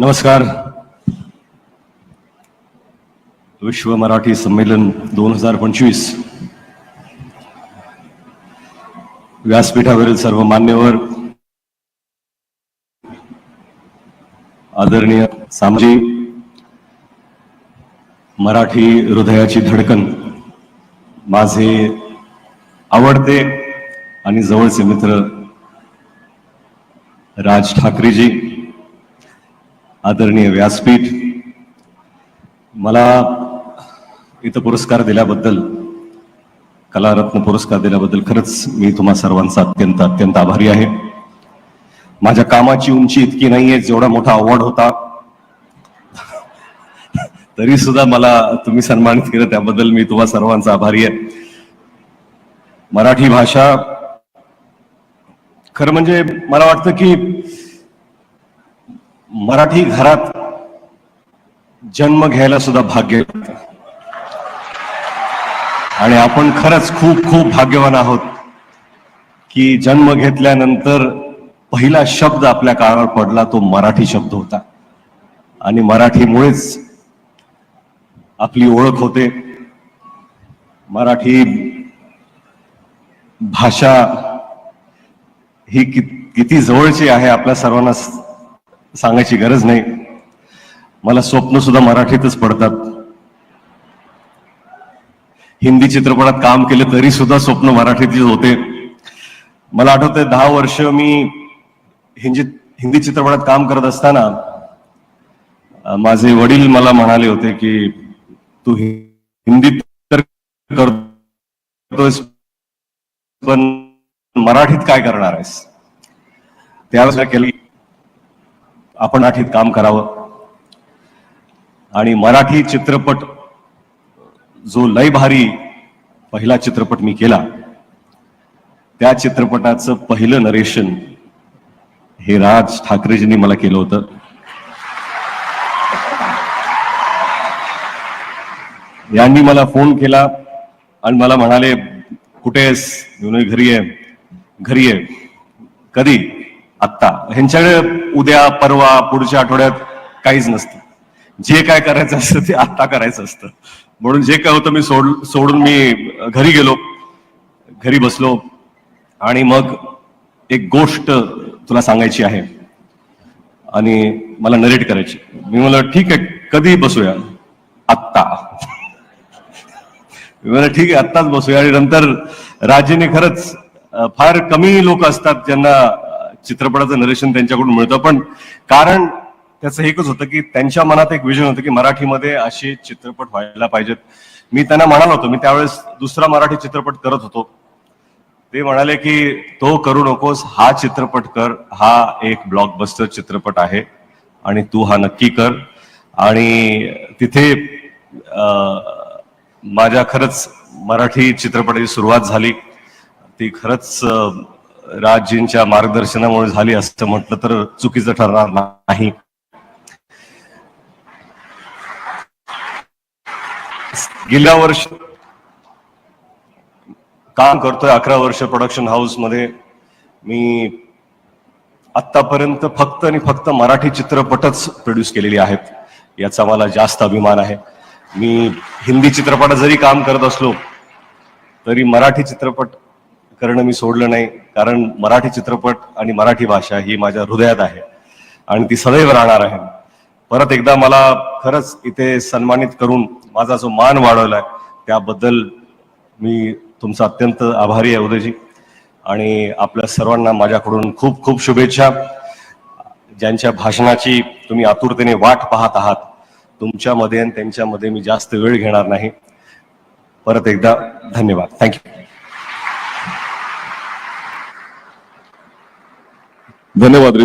नमस्कार. विश्व मराठी संमेलन दोन हजार पंचवीस. व्यासपीठावरील सर्व मान्यवर आदरणीय सामजी मराठी हृदयाची धडकन माझे आवडते आणि जवळचे मित्र राज ठाकरेजी आदरणीय व्यासपीठ मला इथं पुरस्कार दिल्याबद्दल कलारत्न पुरस्कार दिल्याबद्दल खरंच मी तुम्हा सर्वांचा अत्यंत अत्यंत आभारी आहे. माझ्या कामाची उंची इतकी नाहीये जेवढा मोठा अवॉर्ड होता तरी सुद्धा मला तुम्ही सन्मानित केलं त्याबद्दल मी तुम्हा सर्वांचा आभारी आहे. मराठी भाषा खरं म्हणजे मला वाटतं की मराठी घरात जन्म घ्यायला सुद्धा भाग्य आणि आपण खरंच खूप खूप भाग्यवान आहोत की जन्म घेतल्यानंतर पहिला शब्द आपल्या काळावर पडला तो मराठी शब्द होता. आणि मराठीमुळेच आपली ओळख होते. मराठी भाषा ही कि- किती जवळची आहे आपल्या सर्वांना सांगायची गरज नाही. मला स्वप्न सुद्धा मराठीतच पडतात. हिंदी चित्रपटात काम केलं तरी सुद्धा स्वप्न मराठीतच होते. मला आठवतंय दहा वर्ष मी हिंदी हिंदी चित्रपटात काम करत असताना माझे वडील मला म्हणाले होते की तू हिंदीत तर करतोयस पण मराठीत काय करणार आहेस? त्यावेळेस काय केलं आपण आठीत काम करावं. आणि मराठी चित्रपट जो लय भारी पहिला चित्रपट मी केला त्या चित्रपटाचं पहिलं नरेशन हे राज ठाकरेजींनी मला केलं होतं. यांनी मला फोन केला आणि मला म्हणाले कुठे आहेस? घरी आहे. घरी आहे. कधी? आत्ता. ह्यांच्याकडे उद्या परवा पुढच्या आठवड्यात काहीच नसतं. जे काय करायचं असतं ते आत्ता करायचं असतं. म्हणून जे काय होतं मी सोड सोडून मी घरी गेलो. घरी बसलो. आणि मग एक गोष्ट तुला सांगायची आहे. आणि मला नरेट करायची. मी म्हणलं ठीक आहे कधी बसूया? आत्ता. मी म्हणलं ठीक आहे आत्ताच बसूया. आणि नंतर राजेने खरंच फार कमी लोक असतात ज्यांना चित्रपटाचं नरेशन त्यांच्याकडून मिळतं. पण कारण त्याचं एकच होतं की त्यांच्या मनात एक विजन होतं की मराठीमध्ये असे चित्रपट व्हायला पाहिजेत. मी त्यांना म्हणालो होतो मी त्यावेळेस दुसरा मराठी चित्रपट करत होतो. ते म्हणाले की तो करू नकोस हा चित्रपट कर हा एक ब्लॉकबस्टर चित्रपट आहे आणि तू हा नक्की कर. आणि तिथे माझ्या खरंच मराठी चित्रपटाची सुरुवात झाली. ती खरंच राजजींच्या मार्गदर्शनामुळे झाली असं म्हटलं तर चुकीचं ठरणार नाही. गेल्या वर्ष काम करतोय अकरा वर्ष प्रोडक्शन हाऊसमध्ये. मी आतापर्यंत फक्त आणि फक्त मराठी चित्रपटच प्रोड्यूस केलेली आहेत. याचा मला जास्त अभिमान आहे. मी हिंदी चित्रपटात जरी काम करत असलो तरी मराठी चित्रपट करणं मी सोडलं नाही. कारण मराठी चित्रपट आणि मराठी भाषा ही माझ्या हृदयात आहे आणि ती सदैव राहणार आहे. परत एकदा मला खरंच इथे सन्मानित करून माझा जो मान वाढवलाय त्याबद्दल मी तुमचा अत्यंत आभारी आहे उदयजी. आणि आपल्या सर्वांना माझ्याकडून खूप खूप शुभेच्छा. ज्यांच्या भाषणाची तुम्ही आतुरतेने वाट पाहत आहात तुमच्यामध्ये आणि त्यांच्यामध्ये मी जास्त वेळ घेणार नाही. परत एकदा धन्यवाद. थँक्यू धन्यवाद